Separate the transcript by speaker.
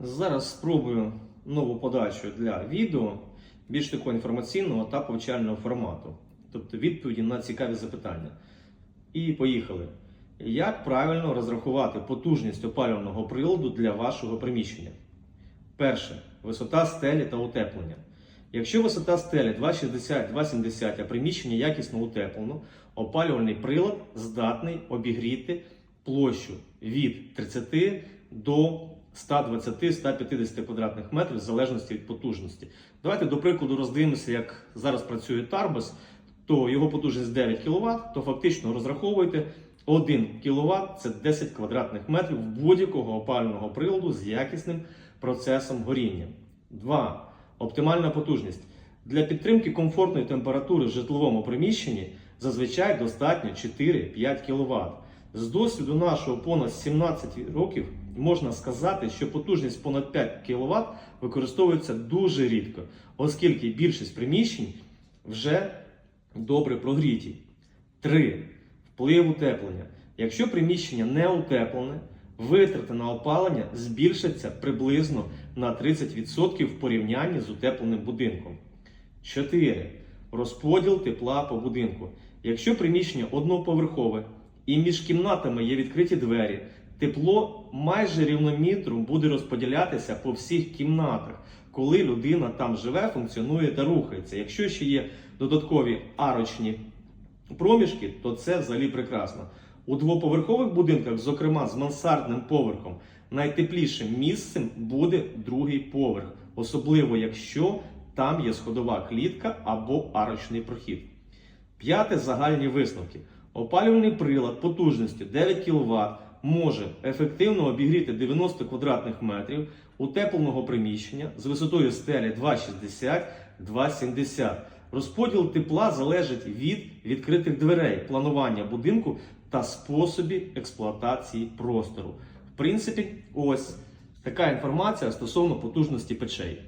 Speaker 1: Зараз спробую нову подачу для відео більш такого інформаційного та повчального формату, тобто відповіді на цікаві запитання. І поїхали. Як правильно розрахувати потужність опалювального приладу для вашого приміщення? Перше. Висота стелі та утеплення. Якщо висота стелі 2,60-2,70, а приміщення якісно утеплено, опалювальний прилад здатний обігріти площу від 30 до 120-150 квадратних метрів в залежності від потужності. Давайте до прикладу роздивимося, як зараз працює Тарбас, то його потужність 9 кВт, то фактично розраховуйте 1 кВт це 10 квадратних метрів будь-якого опалювального приладу з якісним процесом горіння. 2. Оптимальна потужність. Для підтримки комфортної температури в житловому приміщенні зазвичай достатньо 4-5 кВт. З досвіду нашого понад 17 років можна сказати, що потужність понад 5 кВт використовується дуже рідко, оскільки більшість приміщень вже добре прогріті. 3. Вплив утеплення. Якщо приміщення не утеплене, витрати на опалення збільшаться приблизно на 30% в порівнянні з утепленим будинком. 4. Розподіл тепла по будинку. Якщо приміщення одноповерхове і між кімнатами є відкриті двері, тепло майже рівномірно буде розподілятися по всіх кімнатах, коли людина там живе, функціонує та рухається. Якщо ще є додаткові арочні проміжки, то це взагалі прекрасно. У двоповерхових будинках, зокрема з мансардним поверхом, найтеплішим місцем буде другий поверх, особливо якщо там є сходова клітка або арочний прохід. П'яте загальні висновки. Опалювальний прилад потужністю 9 кВт може ефективно обігріти 90 квадратних метрів утепленого приміщення з висотою стелі 2,60-2,70. Розподіл тепла залежить від відкритих дверей, планування будинку та способів експлуатації простору. В принципі, ось така інформація стосовно потужності печей.